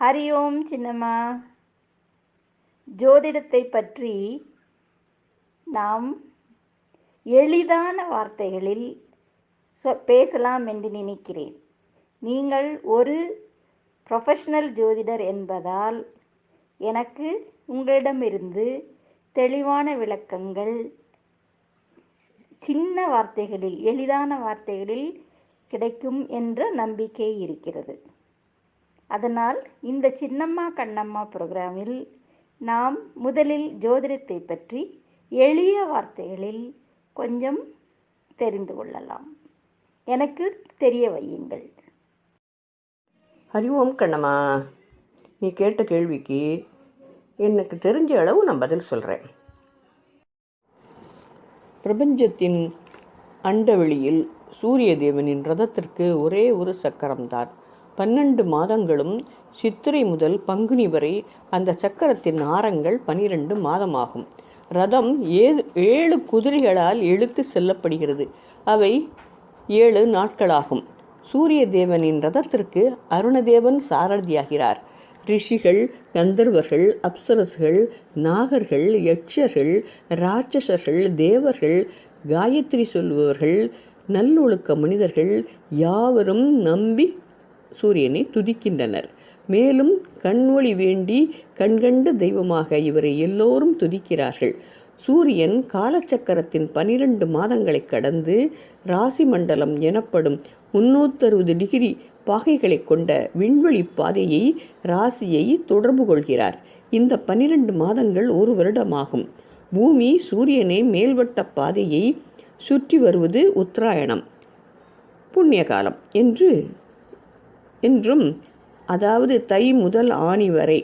ஹரி ஓம் சின்னம்மா. ஜோதிடத்தை பற்றி நாம் எளிதான வார்த்தைகளில் சொ பேசலாம் என்று நினைக்கிறேன். நீங்கள் ஒரு ப்ரொஃபஷனல் ஜோதிடர் என்பதால் எனக்கு உங்களிடமிருந்து தெளிவான விளக்கங்கள் சின்ன வார்த்தைகளில் எளிதான வார்த்தைகளில் கிடைக்கும் என்ற நம்பிக்கை இருக்கிறது. அதனால் இந்த சின்னம்மா கண்ணம்மா ப்ரோக்ராமில் நாம் முதலில் ஜோதிடத்தை பற்றி எளிய வார்த்தைகளில் கொஞ்சம் தெரிந்து கொள்ளலாம். எனக்கு தெரிய வையுங்கள். ஹரி ஓம் கண்ணம்மா. நீ கேட்ட கேள்விக்கு எனக்கு தெரிஞ்ச அளவு நான் பதில் சொல்கிறேன் பிரபஞ்சத்தின் அண்டவெளியில் சூரிய தேவனின் ரதத்திற்கு ஒரே ஒரு சக்கரம்தான். பன்னெண்டு மாதங்களும் சித்திரை முதல் பங்குனி வரை அந்த சக்கரத்தின் ஆரங்கள் பனிரெண்டு மாதமாகும். ரதம் ஏழு ஏழு குதிரைகளால் இழுத்து செல்லப்படுகிறது. அவை ஏழு நாட்களாகும். சூரிய தேவனின் ரதத்திற்கு அருணதேவன் சாரதியாகிறார். ரிஷிகள் கந்தர்வர்கள் அப்சரஸ்கள் நாகர்கள் யட்சர்கள் ராட்சசர்கள் தேவர்கள் காயத்ரி சொல்பவர்கள் நல்லொழுக்க மனிதர்கள் யாவரும் நம்பி சூரியனை துதிக்கின்றனர். மேலும் கண்ஒளி வேண்டி கண்கண்டு தெய்வமாக இவரை எல்லோரும் துதிக்கிறார்கள். சூரியன் காலச்சக்கரத்தின் பனிரெண்டு மாதங்களை கடந்து ராசி மண்டலம் எனப்படும் முன்னூத்தறுபது டிகிரி பாகைகளை கொண்ட விண்வெளி பாதையை ராசியை தொடர்பு கொள்கிறார். இந்த பனிரெண்டு மாதங்கள் ஒரு வருடமாகும். பூமி சூரியனை மேல்வட்ட பாதையை சுற்றி வருவது உத்தராயணம். புண்ணிய காலம் என்று என்றும் அதாவது தை முதல் ஆணி வரை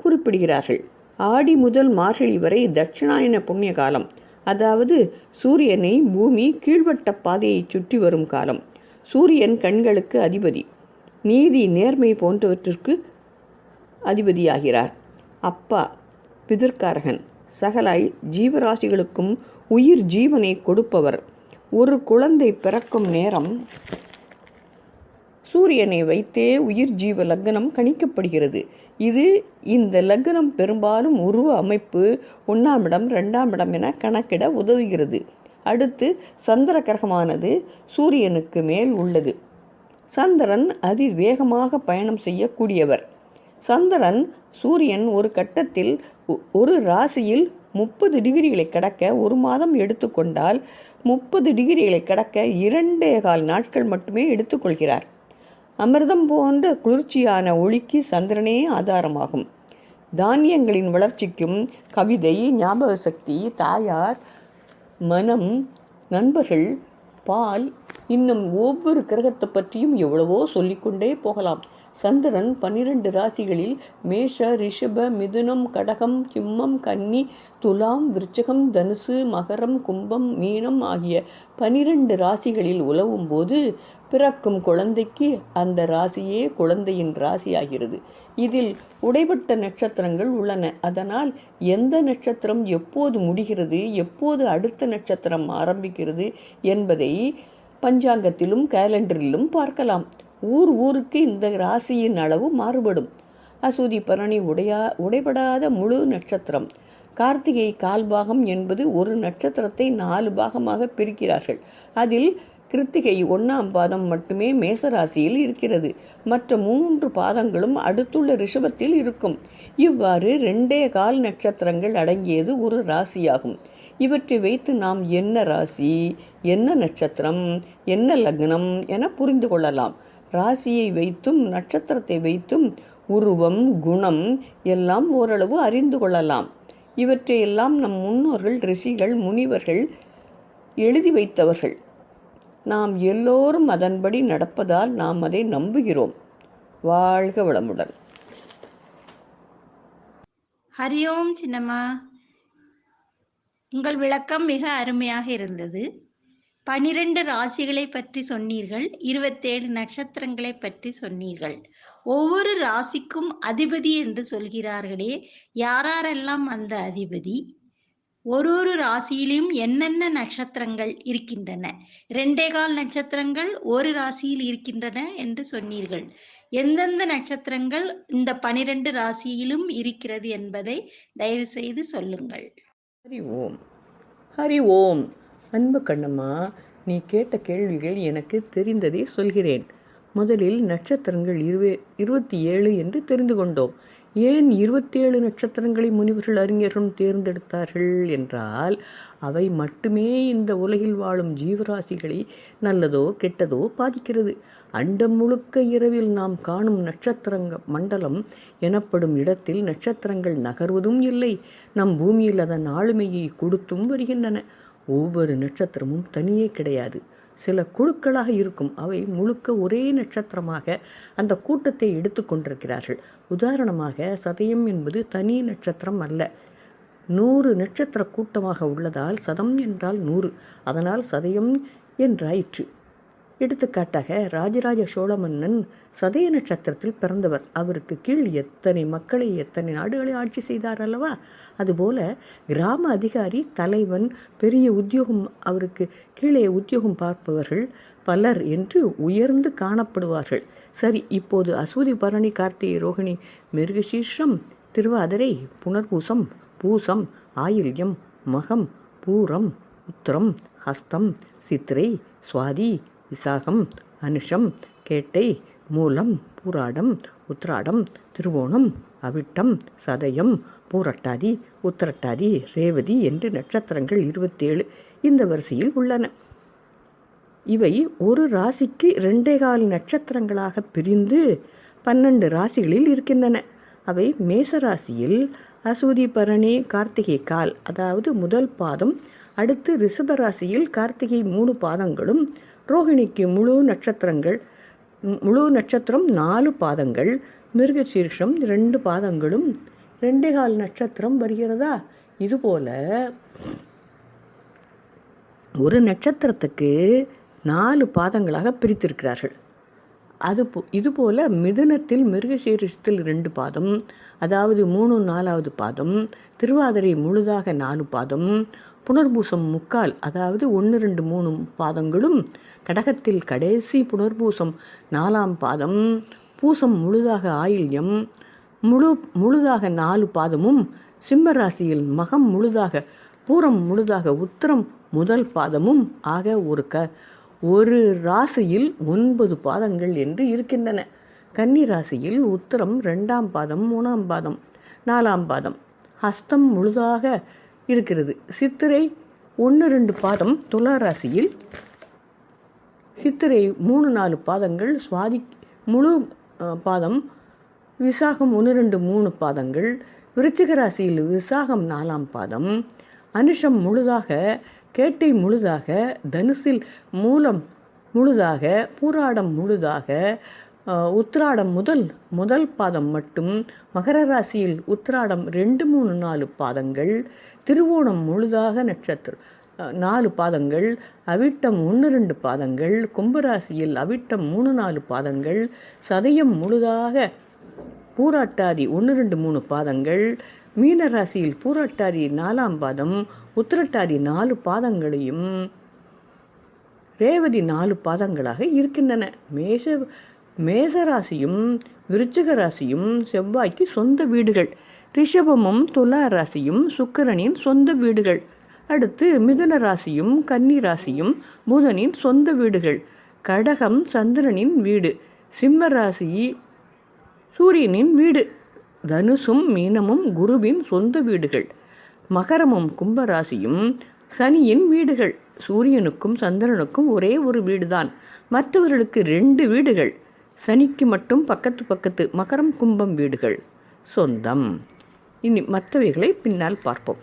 குறிப்பிடுகிறார்கள். ஆடி முதல் மார்கழி வரை தட்சிணாயன புண்ணிய காலம் அதாவது சூரியனை பூமி கீழ்வட்ட பாதையை சுற்றி வரும் காலம். சூரியன் கண்களுக்கு அதிபதி நீதி நேர்மை போன்றவற்றிற்கு அதிபதியாகிறார். அப்பா பிதிர்காரகன் சகலாய் ஜீவராசிகளுக்கும் உயிர் ஜீவனை கொடுப்பவர். ஒரு குழந்தை பிறக்கும் நேரம் சூரியனை வைத்தே உயிர் ஜீவ லக்னம் கணிக்கப்படுகிறது. இது இந்த லக்னம் பெரும்பாலும் உருவ அமைப்பு ஒன்றாம் இடம் ரெண்டாம் இடம் என கணக்கிட உதவுகிறது. அடுத்து சந்திர கிரகமானது சூரியனுக்கு மேல் உள்ளது. சந்திரன் அதி வேகமாக பயணம் செய்யக்கூடியவர். சந்திரன் சூரியன் ஒரு கட்டத்தில் ஒரு ராசியில் முப்பது டிகிரிகளை கடக்க ஒரு மாதம் எடுத்துக்கொண்டால் முப்பது டிகிரிகளை கடக்க இரண்டே கால் நாட்கள் மட்டுமே எடுத்துக்கொள்கிறார். அமிர்தம் போன்ற குளிர்ச்சியான ஒளிக்கு சந்திரனே ஆதாரமாகும். தானியங்களின் வளர்ச்சிக்கும் கவிதை ஞாபக சக்தி தாயார் மனம் நண்பர்கள் பால் இன்னும் ஒவ்வொரு கிரகத்தை பற்றியும் எவ்வளவோ சொல்லிக்கொண்டே போகலாம். சந்திரன் பன்னிரண்டு ராசிகளில் மேஷ ரிஷப மிதுனம் கடகம் சிம்மம் கன்னி துலாம் விருச்சகம் தனுசு மகரம் கும்பம் மீனம் ஆகிய பனிரெண்டு ராசிகளில் உலவும் போது பிறக்கும் குழந்தைக்கு அந்த ராசியே குழந்தையின் ராசியாகிறது. இதில் உடைபட்ட நட்சத்திரங்கள் உள்ளன. அதனால் எந்த நட்சத்திரம் எப்போது முடிகிறது எப்போது அடுத்த நட்சத்திரம் ஆரம்பிக்கிறது என்பதை பஞ்சாங்கத்திலும் கேலண்டரிலும் பார்க்கலாம். ஊர் ஊருக்கு இந்த ராசியின் அளவு மாறுபடும். அசுதி பரணி உடையா உடைபடாத முழு நட்சத்திரம். கார்த்திகை கால்பாகம் என்பது ஒரு நட்சத்திரத்தை நாலு பாகமாக பிரிக்கிறார்கள். அதில் கிருத்திகை ஒன்றாம் பாதம் மட்டுமே மேசராசியில் இருக்கிறது. மற்ற மூன்று பாதங்களும் அடுத்துள்ள ரிஷபத்தில் இருக்கும். இவ்வாறு ரெண்டே கால் நட்சத்திரங்கள் அடங்கியது ஒரு ராசியாகும். இவற்றை வைத்து நாம் என்ன ராசி என்ன நட்சத்திரம் என்ன லக்னம் என புரிந்து கொள்ளலாம். ராசியை வைத்தும் நட்சத்திரத்தை வைத்தும் உருவம் குணம் எல்லாம் ஓரளவு அறிந்து கொள்ளலாம். இவற்றையெல்லாம் நம் முன்னோர்கள் ரிஷிகள் முனிவர்கள் எழுதி வைத்தவர்கள். நாம் எல்லோரும் அதன்படி நடப்பதால் நாம் அதை நம்புகிறோம். வாழ்க வளமுடன். ஹரி ஓம் சின்னம்மா. உங்கள் விளக்கம் மிக அருமையாக இருந்தது. பனிரெண்டு ராசிகளை பற்றி சொன்னீர்கள் இருபத்தேழு நட்சத்திரங்களை பற்றி சொன்னீர்கள். ஒவ்வொரு ராசிக்கும் அதிபதி என்று சொல்கிறார்களே யாரெல்லாம் அந்த அதிபதி? ஒரு ஒரு ராசியிலும் என்னென்ன நட்சத்திரங்கள் இருக்கின்றன? ரெண்டே கால் நட்சத்திரங்கள் ஒரு ராசியில் இருக்கின்றன என்று சொன்னீர்கள். எந்தெந்த நட்சத்திரங்கள் இந்த பனிரெண்டு ராசியிலும் இருக்கிறது என்பதை தயவு செய்து சொல்லுங்கள். ஹரி ஓம். ஹரி ஓம். அன்பு கண்ணம்மா நீ கேட்ட கேள்விகள் எனக்கு தெரிந்ததை சொல்கிறேன். முதலில் நட்சத்திரங்கள் இருவே இருபத்தி ஏழு என்று தெரிந்து கொண்டோம். ஏன் இருபத்தேழு நட்சத்திரங்களை முனிவர்கள் அறிஞர்களும் தேர்ந்தெடுத்தார்கள் என்றால் அவை மட்டுமே இந்த உலகில் வாழும் ஜீவராசிகளை நல்லதோ கெட்டதோ பாதிக்கிறது. அண்டம் முழுக்க இரவில் நாம் காணும் நட்சத்திரங்க மண்டலம் எனப்படும் இடத்தில் நட்சத்திரங்கள் நகர்வதும் இல்லை. நம் பூமியில் அதன் ஆளுமையை கொடுத்தும் வருகின்றன. ஒவ்வொரு நட்சத்திரமும் தனியே கிடையாது. சில குழுக்களாக இருக்கும். அவை முழுக்க ஒரே நட்சத்திரமாக அந்த கூட்டத்தை எடுத்து கொண்டிருக்கிறார்கள். உதாரணமாக சதயம் என்பது தனி நட்சத்திரம் அல்ல. நூறு நட்சத்திர கூட்டமாக உள்ளதால் சதம் என்றால் நூறு. அதனால் சதயம் என்றாயிற்று. எடுத்துக்காட்டாக ராஜராஜ சோழ மன்னன் சதய நட்சத்திரத்தில் பிறந்தவர். அவருக்கு கீழ் எத்தனை மக்களை எத்தனை நாடுகளை ஆட்சி செய்தார் அல்லவா? அதுபோல கிராம அதிகாரி தலைவன் பெரிய உத்தியோகம் அவருக்கு கீழே உத்தியோகம் பார்ப்பவர்கள் பலர் என்று உயர்ந்து காணப்படுவார்கள். சரி இப்போது அசூதி பரணி கார்த்திகை ரோகிணி மிருகசீர்ஷம் திருவாதிரை புனர்பூசம் பூசம் ஆயில்யம் மகம் பூரம் உத்திரம் ஹஸ்தம் சித்திரை சுவாதி விசாகம் அனுஷம் கேட்டை மூலம் பூராடம் உத்ராடம் திருவோணம் அவிட்டம் சதயம் பூரட்டாதி உத்திரட்டாதி ரேவதி என்று நட்சத்திரங்கள் இருபத்தேழு இந்த வரிசையில் உள்ளன. இவை ஒரு ராசிக்கு ரெண்டே கால் நட்சத்திரங்களாக பிரிந்து பன்னெண்டு ராசிகளில் இருக்கின்றன. அவை மேச ராசியில் அசூதி பரணி கார்த்திகை கால் அதாவது முதல் பாதம் அடுத்து ரிஷப ராசியில் கார்த்திகை மூணு பாதங்களும் ரோஹிணிக்கு முழு நட்சத்திரங்கள் முழு நட்சத்திரம் நாலு பாதங்கள் மிருகசீர்ஷம் ரெண்டு பாதங்களும் ரெண்டே கால் நட்சத்திரம் வருகிறதா? இதுபோல ஒரு நட்சத்திரத்துக்கு நாலு பாதங்களாக பிரித்திருக்கிறார்கள். அது போ இதுபோல் மிதுனத்தில் மிருகசீரிஷத்தில் ரெண்டு பாதம் அதாவது மூணு நாலாவது பாதம் திருவாதிரை முழுதாக நாலு பாதம் புனர்பூசம் முக்கால் அதாவது ஒன்று ரெண்டு மூணு பாதங்களும் கடகத்தில் கடைசி புனர்பூசம் நாலாம் பாதம் பூசம் முழுதாக ஆயில்யம் முழு முழுதாக நாலு பாதமும் சிம்ம ராசியில் மகம் முழுதாக பூரம் முழுதாக உத்தரம் முதல் பாதமும் ஆக ஒரு க ஒரு ராசியில் ஒன்பது பாதங்கள் என்று இருக்கின்றன. கன்னி ராசியில் உத்தரம் ரெண்டாம் பாதம் மூணாம் பாதம் நாலாம் பாதம். ஹஸ்தம் முழுதாக இருக்கிறது. சித்திரை ஒன்று ரெண்டு பாதம். துலா ராசியில் சித்திரை மூணு நாலு பாதங்கள். சுவாதி முழு பாதம். விசாகம் ஒன்று ரெண்டு மூணு பாதங்கள். விருச்சிக ராசியில் விசாகம் நாலாம் பாதம். அனுஷம் முழுதாக கேட்டை முழுதாக தனுசில் மூலம் முழுதாக பூராடம் முழுதாக உத்திராடம் முதல் முதல் பாதம் மட்டும் மகர ராசியில் உத்திராடம் ரெண்டு மூணு நாலு பாதங்கள் திருவோணம் முழுதாக நட்சத்திரம் நாலு பாதங்கள் அவிட்டம் ஒன்று ரெண்டு பாதங்கள் கும்பராசியில் அவிட்டம் மூணு நாலு பாதங்கள் சதயம் முழுதாக பூராட்டாதி ஒன்று ரெண்டு மூணு பாதங்கள் மீன ராசியில் நாலாம் பாதம் உத்திரட்டாதி நாலு பாதங்களையும் ரேவதி நாலு பாதங்களாக இருக்கின்றன. மேஷ மேசராசியும் விருச்சிக ராசியும் செவ்வாய்க்கு சொந்த வீடுகள். ரிஷபமும் துலா ராசியும் சுக்கிரனின் சொந்த வீடுகள். அடுத்து மிதுன ராசியும் கன்னி ராசியும் புதனின் சொந்த வீடுகள். கடகம் சந்திரனின் வீடு சிம்ம ராசி சூரியனின் வீடு. தனுசும் மீனமும் குருவின் சொந்த வீடுகள். மகரமும் கும்பராசியும் சனியின் வீடுகள். சூரியனுக்கும் சந்திரனுக்கும் ஒரே ஒரு வீடுதான். மற்றவர்களுக்கு ரெண்டு வீடுகள். சனிக்கு மட்டும் பக்கத்து பக்கத்து மகரம் கும்பம் வீடுகள். சொந்தம். இனி மற்றவைகளை பின்னால் பார்ப்போம்.